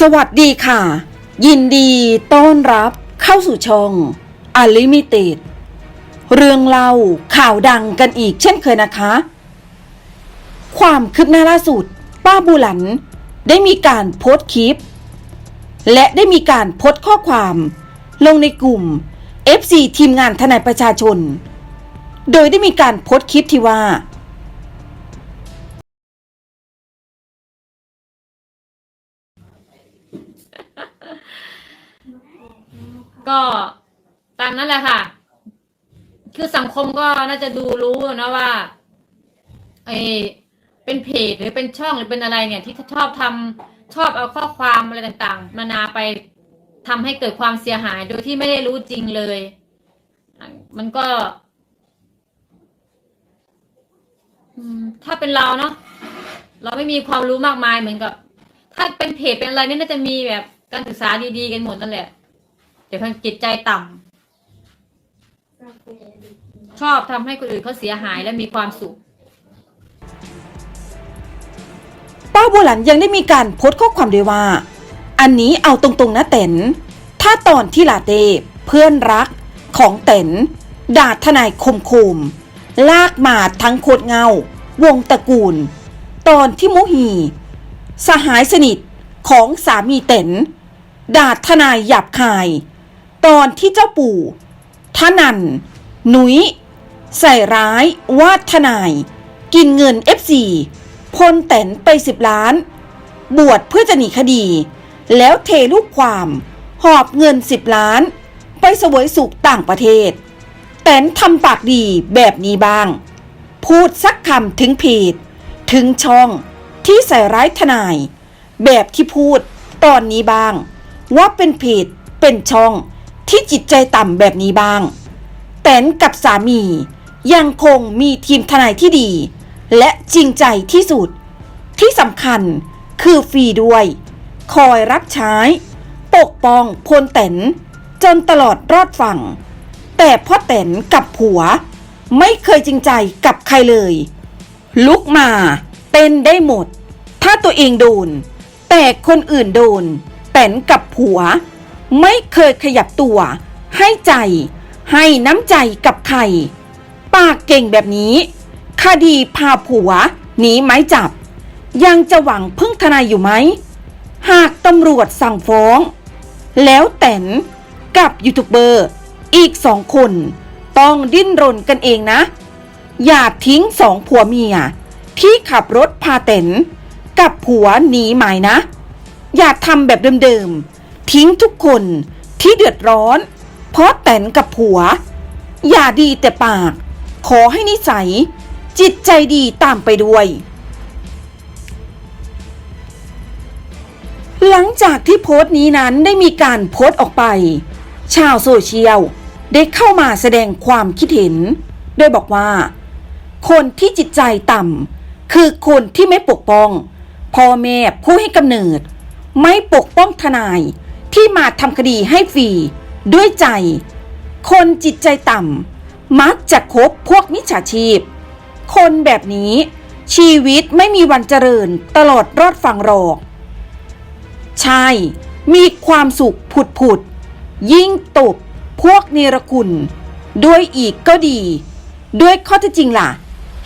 สวัสดีค่ะ ยินดีต้อนรับเข้าสู่ช่อง Unlimited เรื่องเล่าข่าวดังกันอีกเช่นเคยนะคะ ความคืบหน้าล่าสุด ป้าบูหลัน ได้มีการโพสต์คลิป และได้มีการโพสต์ข้อความ ลงในกลุ่ม FC ทีมงานทนายประชาชน โดยได้มีการโพสต์คลิปที่ว่า ก็ตามนั้นแหละค่ะ คือสังคมก็น่าจะดูรู้นะว่าไอเป็นเพจหรือเป็นช่องหรือเป็นอะไรเนี่ย ที่ชอบทำชอบเอาข้อความอะไรต่างๆ มานาไปทำให้เกิดความเสียหายโดยที่ไม่ได้รู้จริงเลย มันก็ถ้าเป็นเราเนาะเราไม่มีความรู้มากมายเหมือนกับ ถ้าเป็นเพจเป็นอะไรเนี่ยน่าจะมีแบบการศึกษาดีๆกันหมดนั่นแหละ แต่เพิ่งจิตใจต่ำชอบทำให้คนอื่นเขาเสียหายและมีความสุข ป้าบัวหลันยังได้มีการโพสต์ข้อความด้วยว่า อันนี้เอาตรงๆนะเต๋นถ้าตอนที่ลาเต้เพื่อนรักของเต๋นด่าทนายคมคมลากมาทั้งโคตรเงา วงตระกูล ตอนที่มุฮีสหายสนิทของสามีเต๋นด่าทนายหยาบคาย ตอนที่เจ้าปู่ทนัน หนุย ใส่ร้ายว่าทนาย กินเงิน F4 พลแตนไปสิบล้าน บวชเพื่อจะหนีคดี แล้วเทลูกความ หอบเงินสิบล้าน ไปเสวยสุขต่างประเทศ แตนทำปากดีแบบนี้บ้าง พูดสักคำถึงเพจถึงช่องที่ใส่ร้ายทนาย แบบที่พูดตอนนี้บ้าง ว่าเป็นเพจเป็นช่อง ที่จิตใจต่ำแบบนี้บ้าง แตนกับสามียังคงมีทีมทนายที่ดี และจริงใจที่สุด ที่สำคัญคือฟรีด้วย คอยรับใช้ ปกป้องพลแตนจนตลอดรอดฝั่ง แต่พ่อแตนกับผัว ไม่เคยจริงใจกับใครเลย ลุกมาเป็นได้หมด ถ้าตัวเองโดน แต่คนอื่นโดนแตนกับผัว ไม่เคยขยับตัว ให้ใจ ให้น้ำใจกับใคร ปากเก่งแบบนี้ คดีพาผัวหนีไม้จับ ยังจะหวังพึ่งทนายอยู่ไหม หากตำรวจสั่งฟ้อง แล้วแตนกับยูทูบเบอร์อีกสองคน ต้องดิ้นรนกันเองนะ อย่าทิ้งสองผัวเมีย ที่ขับรถพาแตนกับผัวหนีหมายนะ อย่าทำแบบเดิมๆ ทิ้งทุกคนที่เดือดร้อน เพราะแตนกับผัว อย่าดีแต่ปาก ขอให้นิสัย จิตใจดีตามไปด้วย หลังจากที่โพสต์นี้นั้นได้มีการโพสต์ออกไป ชาวโซเชียลได้เข้ามาแสดงความคิดเห็น โดยบอกว่า คนที่จิตใจต่ำคือคนที่ไม่ปกป้องพ่อแม่ผู้ให้กำเนิด ไม่ปกป้องทนาย ที่มาทำคดีให้ฟรีด้วยใจ คนจิตใจต่ำมักจะคบพวกมิจฉาชีพ คนแบบนี้ ชีวิตไม่มีวันเจริญตลอดรอดฝั่งหรอก ใช่ มีความสุขผุดผุดยิ่งตบพวกเนรคุณด้วยอีกก็ดี ด้วยข้อเท็จจริงล่ะ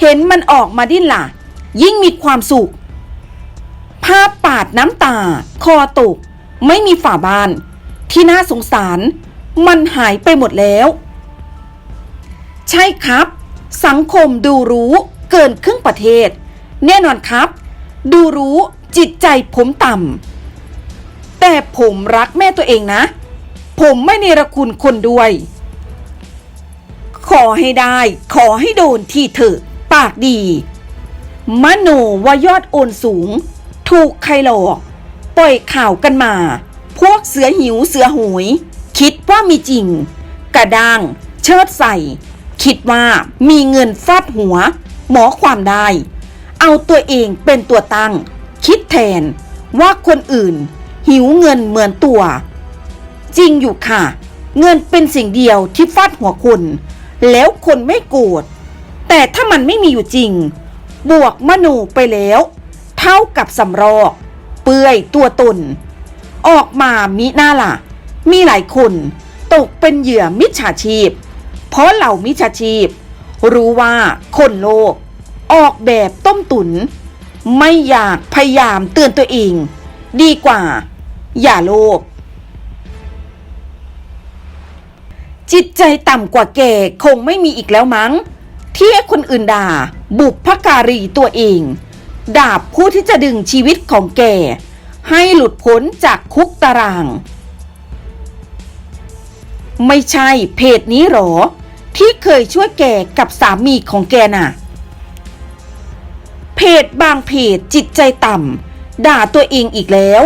เห็นมันออกมาดิ้นล่ะ ยิ่งมีความสุข ภาพปาดน้ำตา คอตก ไม่มีฝาบาน ที่น่าสงสาร มันหายไปหมดแล้ว ใช่ครับ สังคมดูรู้เกินครึ่งประเทศ แน่นอนครับ ดูรู้จิตใจผมต่ำแต่ผมรักแม่ตัวเองนะ ผมไม่เนรคุณคนด้วย ขอให้ได้ ขอให้โดนที่เถอะปากดี มโนว่ายอดโอนสูง ถูกใครหลอก ปล่อยข่าวกันมา พวกเสือหิวเสือโหยคิดว่ามีจริง กระด้าง เชิดใส่ คิดว่ามีเงินฟาดหัว หมอความได้ เอาตัวเองเป็นตัวตั้ง คิดแทนว่าคนอื่น หิวเงินเหมือนตัว จริงอยู่ค่ะ เงินเป็นสิ่งเดียวที่ฟาดหัวคนแล้วคนไม่โกรธแต่ถ้ามันไม่มีอยู่จริง บวกมโนไปแล้ว เท่ากับสำรอก ปื่อยตัวตน ออกมามิหน้าล่ะ มีหลายคนตกเป็นเหยื่อมิจฉาชีพ เพราะเหล่ามิจฉาชีพ รู้ว่าคนโลภออกแบบต้มตุน ไม่อยากพยายามเตือนตัวเอง ดีกว่า อย่าโลภจิตใจต่ำกว่าแกคงไม่มีอีกแล้วมั้ง ที่คนอื่นด่าบุพการีตัวเอง ด่าผู้ที่จะดึงชีวิตของแก ให้หลุดพ้นจากคุกตาราง ไม่ใช่เพจนี้หรอ ที่เคยช่วยแกกับสามีของแกน่ะ เพจบางเพจจิตใจต่ำด่าตัวเองอีกแล้ว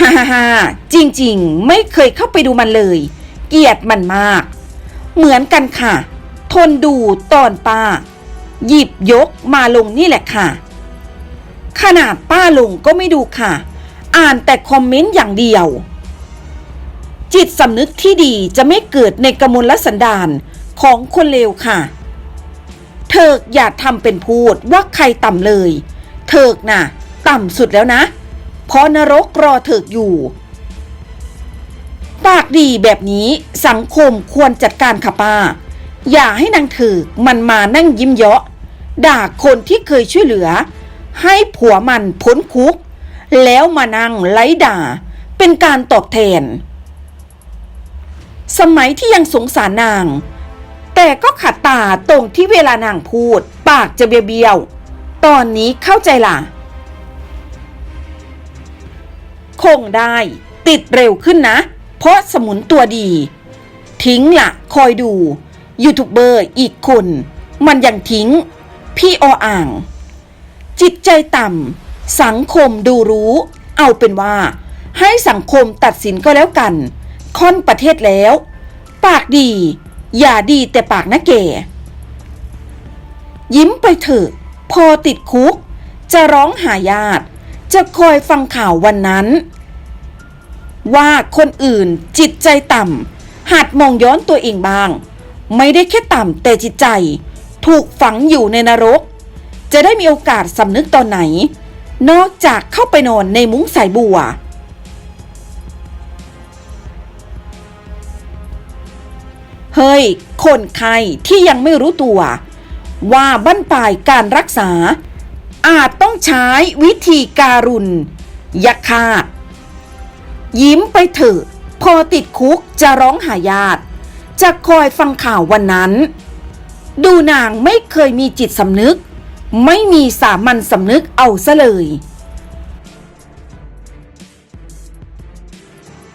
ฮ่าฮ่าฮ่าจริงๆ ไม่เคยเข้าไปดูมันเลย เกลียดมันมาก เหมือนกันค่ะ ทนดูตอนป้า หยิบยกมาลงนี่แหละค่ะ ขนาดป้าลุงก็ไม่ดูค่ะ อ่านแต่คอมเมนต์อย่างเดียว จิตสำนึกที่ดีจะไม่เกิดในกมลสันดานของคนเลวค่ะ เถิกอย่าทำเป็นพูดว่าใครต่ำเลย เถิกน่ะ ต่ำสุดแล้วนะ เพราะนรกรอเถิกอยู่ปากดีแบบนี้สังคมควรจัดการค่ะป้า อย่าให้นางเถิกมันมานั่งยิ้มเยาะ ด่าคนที่เคยช่วยเหลือ ให้ผัวมันพ้นคุก แล้วมานั่งไล่ด่า เป็นการตอบแทน สมัยที่ยังสงสารนาง แต่ก็ขัดตาตรงที่เวลานางพูด ปากจะเบี้ยวๆตอนนี้เข้าใจล่ะ คงได้ติดเร็วขึ้นนะ เพราะสมุนตัวดี ทิ้งละคอยดูยูทูบเบอร์อีกคน มันยังทิ้ง พี่ออ่าง จิตใจต่ำสังคมดูรู้ เอาเป็นว่า ให้สังคมตัดสินก็แล้วกัน ค่อนประเทศแล้ว ปากดี อย่าดีแต่ปากนะแก่ยิ้มไปเถอะ พอติดคุก จะร้องหาญาติ จะคอยฟังข่าววันนั้น ว่าคนอื่นจิตใจต่ำหัดมองย้อนตัวเองบ้าง ไม่ได้แค่ต่ำแต่จิตใจ ถูกฝังอยู่ในนรก จะได้มีโอกาสสำนึกตอนไหน นอกจากเข้าไปนอนในมุ้งสายบัว เฮ้ย คนไข้ที่ยังไม่รู้ตัว ว่าบั้นปลายการรักษา อาจต้องใช้วิธีการุณยาคายิ้มไปเถอะพอติดคุกจะร้องหาญาติจะคอยฟังข่าววันนั้น ดูนางไม่เคยมีจิตสำนึก ไม่มีสามัญสำนึกเอาซะเลย